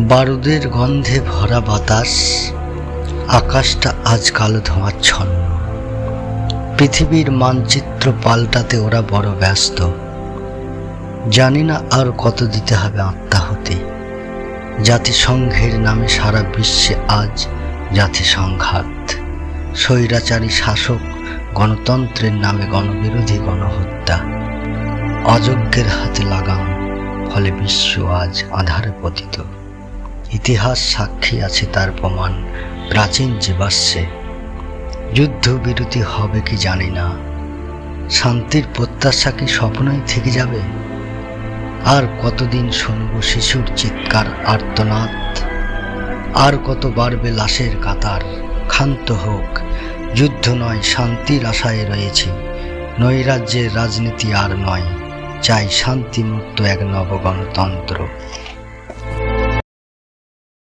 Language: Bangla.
বারুদের গন্ধে ভরা বাতাস, আকাশটা আজ কালো ধোঁয়াচ্ছন্ন। পৃথিবীর মানচিত্র পাল্টাতে ওরা বড় ব্যস্ত। জানি না আর কত দিতে হবে আত্মাহতি জাতিসংঘের নামে সারা বিশ্বে আজ জাতিসংঘাত। স্বৈরাচারী শাসক গণতন্ত্রের নামে গণবিরোধী গণহত্যা। অযোগ্যের হাতে লাগাম, ফলে বিশ্ব আজ আধারে পতিত। ইতিহাস সাক্ষী আছে তার প্রমাণ। প্রাচীন জীবাশ্মে। যুদ্ধবিরতি হবে কি জানি না। শান্তির প্রত্যাশা কি স্বপ্নই থেকে যাবে? আর কতদিন শুনব শিশুর চিৎকার, আর্তনাদ? আর কত বাড়বে লাশের কাতার? ক্ষান্ত হোক, যুদ্ধ নয়, শান্তির আশায় রয়েছে। নৈরাজ্যের রাজনীতি আর নয়, চাই শান্তিমুক্ত এক নবগণতন্ত্র।